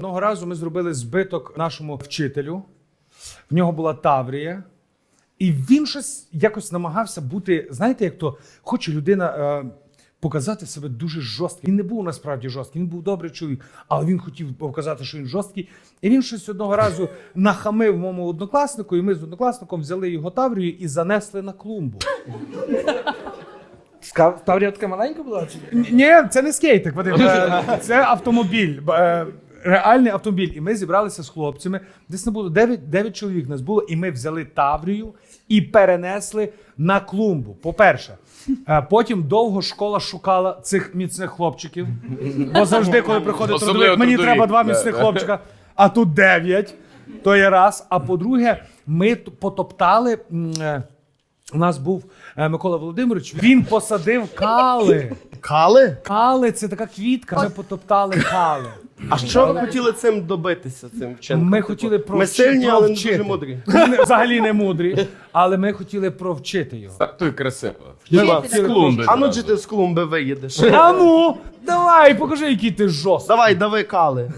Одного разу ми зробили збиток нашому вчителю. В нього була Таврія. І він щось якось намагався бути, знаєте, як то хоче людина е, показати себе дуже жорстким. Він не був насправді жорсткий, він був добрий чоловік, але він хотів показати, що він жорсткий. І він щось одного разу нахамив моєму однокласнику, і ми з однокласником взяли його Таврію і занесли на клумбу. Таврія така маленька була? Ні? Це не скейтик, Вадим, е, це автомобіль. Реальний автомобіль. І ми зібралися з хлопцями. Десь не було 9, 9 чоловік нас було, і ми взяли Таврію і перенесли на клумбу. По-перше, Е, потім довго школа шукала цих міцних хлопчиків. Бо завжди, коли приходить Особливо трудовик, мені трудовик, треба два да. міцних хлопчика, а тут 9. То є раз. А по-друге, ми т- потоптали. м, е, У нас був е, Микола Володимирович, він посадив кали. Кали? Кали це така квітка. Ми потоптали кали. А що ви хотіли цим добитися, цим вчинком? Ми Типу, хотіли Ми сильні, але не провчити. дуже мудрі. Ми Взагалі не мудрі, але ми хотіли провчити його. Стартуй красиво. З клумби. А ну чи ти з клумби виїдеш? А ну, давай, покажи, який ти жорсткий. Давай, дави кали.